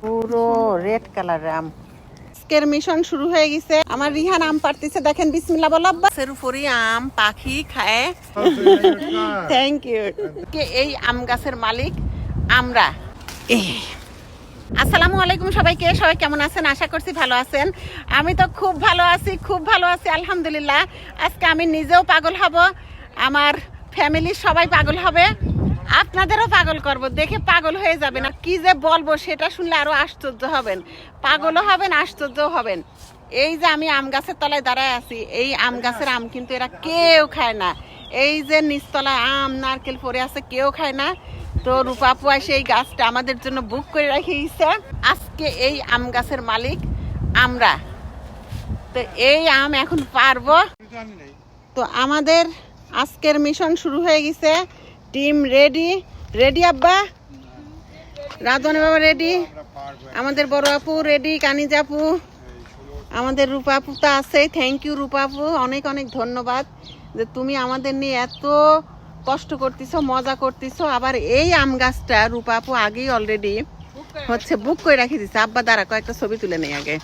পুরো red colour আম। আজকের mission শুরু হয়ে গেছে। আমার রিহান আম পারতেছে দেখেন বিসমিল্লা বল আব্বা। উপরই আম পাখি খায়। থ্যাংক ইউ কে এই আম গাছের মালিক আমরা। আসসালামু আলাইকুম সবাইকে। সবাই কেমন আছেন? আশা করছি ভালো আছেন। আমি তো খুব ভালো আছি খুব ভালো আছি আলহামদুলিল্লাহ। আজকে আমি নিজেও পাগল হব। আমার ফ্যামিলির সবাই পাগল হবে। আপনাদেরও পাগল করব দেখে পাগল হয়ে যাবেন। আর কি যে বলব সেটা শুনলে আরও আশ্চর্য হবেন। পাগলও হবেন আশ্চর্যও হবেন। এই যে আমি আম গাছের তলায় দাঁড়ায় আছি এই আম গাছের আম কিন্তু এরা কেউ খায় না। এই যে নিচতলায় আম নারকেল পড়ে আছে কেউ খায় না। তো রূপাপু এসে এই গাছটা আমাদের জন্য বুক করে রেখেছে আজকে এই আম গাছের মালিক আমরা। তো এই আম এখন পারব। তো আমাদের আজকের মিশন শুরু হয়ে গেছে। Team ready? রেডি আব্বা? রাজন বাবা রেডি? আমাদের বড় আপু রেডি, কানিজ আপু। আমাদের রূপাপু তো আছে থ্যাংক ইউ রূপাপু অনেক অনেক ধন্যবাদ যে তুমি আমাদের নিয়ে এত কষ্ট করতেছো, মজা করতেছো। আবার এই আম গাছটা রূপাপু আগেই অলরেডি হচ্ছে বুক করে রাখি দিচ্ছে আব্বা দ্বারা কয়েকটা ছবি তুলে নেই আগে।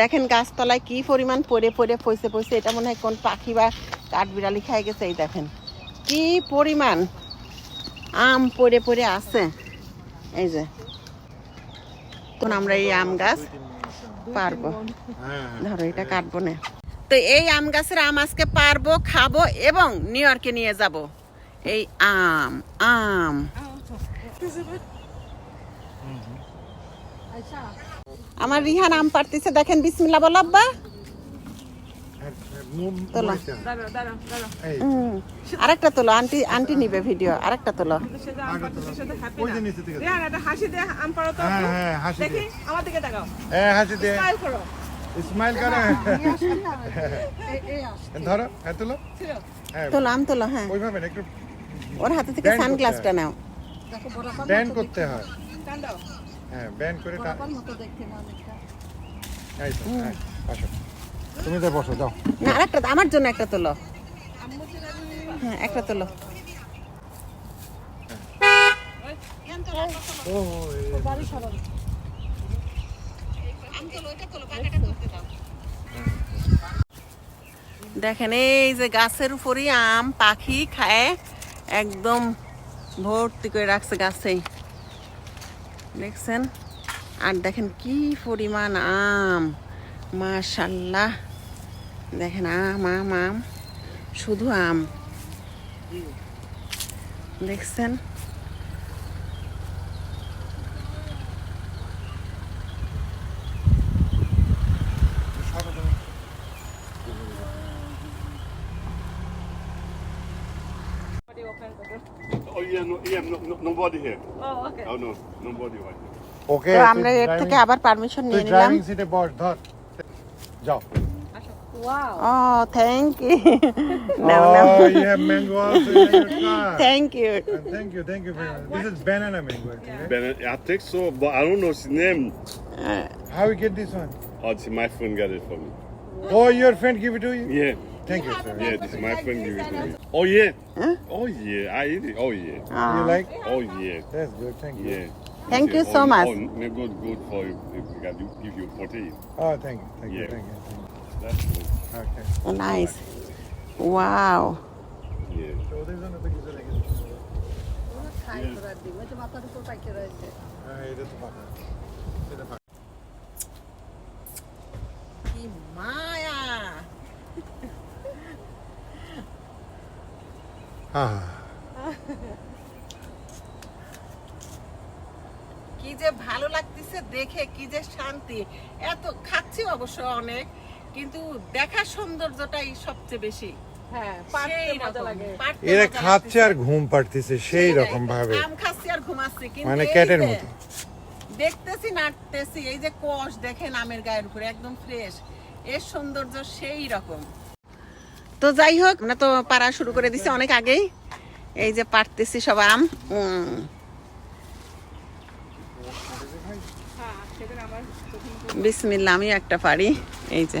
দেখেন গাছতলায় কি পরিমাণ পড়ে পড়ে পয়সে পয়সে এটা মনে হয় কোন পাখি বা কাঠবিড়ালি খাই গেছে, এই দেখেন। কি পরিমাণ? আম পড়ে পড়ে আছে। এই যে। তখন আমরা এই আম গাছ পারব। ধরো, এটা কাটবো না। তো এই আম গাছের আম আজকে পারব, খাব এবং নিউ ইয়র্কে নিয়ে যাব। এই আম আম। আমার রিহান আম পারতেছে, দেখেন বিসমিল্লা বল আব্বা। তোলা আরেকটা তোলো আন্টি আন্টি নিবে ভিডিও আরেকটা তোলো একটা হাসি দে, আম পাড়ো তো একটু। হাসি দেখি, আমার দিকে তাকাও। হ্যাঁ হাসি দে Smile করো। স্মাইল করে ধরো হ্যাঁ তুলো। হ্যাঁ তোলো আম তোলো হ্যাঁ ওইভাবে না, একটু ওর হাতে থেকে সানগ্লাসটা নাও ব্যান্ড করতে হয়। হ্যাঁ ব্যান্ড করে টা- এই তো, হ্যাঁ, বসো। তুমি তো বসো, যাও। না, আরেকটা আমার জন্য একটা তোলো। হ্যাঁ একটা তোলো। দেখেন, এই যে গাছের উপরই আম, পাখি খায়, একদম ভর্তি করে রাখছে গাছেই। দেখছেন? আর দেখেন কি পরিমাণ আম, মাশাল্লাহ। দেখেন আম আম আম শুধু আম। দেখছেন? Oh, আমরা এর থেকে আবার পারমিশন নিয়ে নিলাম। যাও। Wow. Oh, thank you. no, oh, no. you have mango also in your car. Thank you. Uh, thank you, thank you very much. This is banana mango. Banana, I think so, but I don't know its name. Uh, How we get this one? Oh, see, my friend got it for me. Oh, your friend give it to you? Yeah. Thank you, sir. Yeah, this is my friend give it to me. Oh yeah. Huh? Oh yeah, I eat it. Oh yeah. Ah. You like? Oh yeah. That's good. Thank you. Yeah. Thank you so much. Oh, good, good for you. Give you protein. Oh, thank you, thank you, thank you. Thank you. Okay. Yeah. এটা পাকা। কি কি যে ভালো লাগতেছে দেখে কি যে শান্তি এত খাচ্ছি অবশ্য অনেক কিন্তু দেখার সৌন্দর্যটাই সবচেয়ে বেশি। হ্যাঁ, এরা খাচ্ছে আর ঘুম পাড়তেছে সেই রকম ভাবে। আম খাচ্ছি আর ঘুমাচ্ছি মানে ক্যাটের মতো। দেখতেছি নাটতেছি এই যে কষ দেখেন আমের গায়ের উপরে একদম ফ্রেশ। এর সৌন্দর্য সেই রকম। তো যাই হোক আমরা তো পাড়া শুরু করে দিছি অনেক আগেই। এই যে পারতেছি সব আম। বিসমিল্লা আমি একটা পারি এই যে।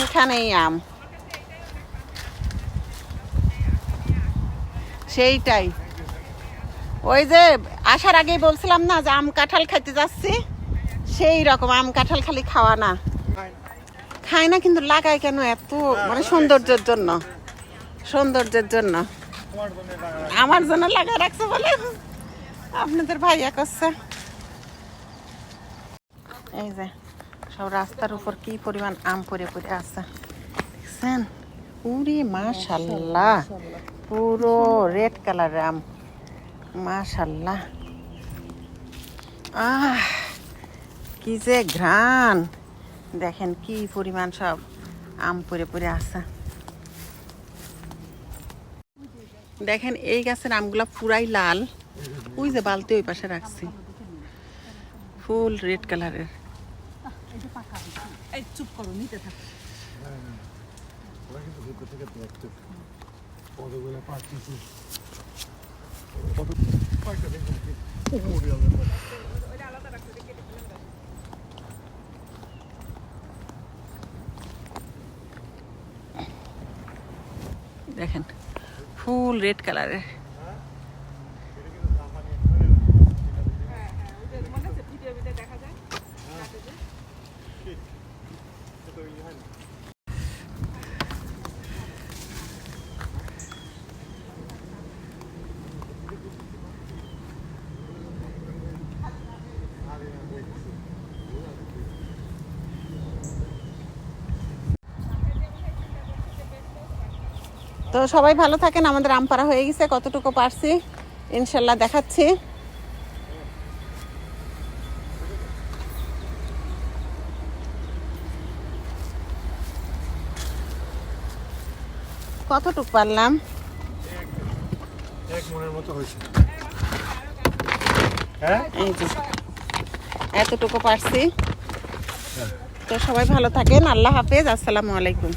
সেখানেই আম। সেইটাই। ওই যে আসার আগেই বলছিলাম না যে আম কাঁঠাল খাইতে যাচ্ছি? সেই রকম আম কাঁঠাল খালি খাওয়া না। খায় না কিন্তু লাগায় কেন এত মানে সৌন্দর্যের জন্য? সৌন্দর্যের জন্য। আমার জন্য লাগা রাখছে বলে আপনাদের ভাইয়া করছে। এই যে। সব রাস্তার উপর কি পরিমাণ আম পরে পরে আছে। দেখছেন? উরি মাশাল্লাহ। পুরো রেড কালারের আম। মাশাল্লাহ। আহ, কি যে ঘ্রাণ। দেখেন কি পরিমাণ সব আম পরে পরে আছে। দেখেন, এই গাছের আমগুলা পুরাই লাল। ওই যে বালতি ওই পাশে রাখছি। ফুল রেড কালারের। এই চুপ করো নিতে থাকো। ওরা কিন্তু ভিতর থেকে দেখতে কতগুলো পাচ্ছি কত কয়টা দেখুন কি? ওরে আল্লাহ। দেখেন ফুল রেড কালারের মনে আছে ভিডিও ভিডিও দেখা যায় তো সবাই ভালো থাকেন আমাদের আম পাড়া হয়ে গেছে কতটুকু পারছি ইনশাল্লাহ দেখাচ্ছি। কতটুকু পারলাম? হ্যাঁ? এতটুকু পারছি। তো সবাই ভালো থাকেন আল্লাহ হাফেজ আসসালামু আলাইকুম।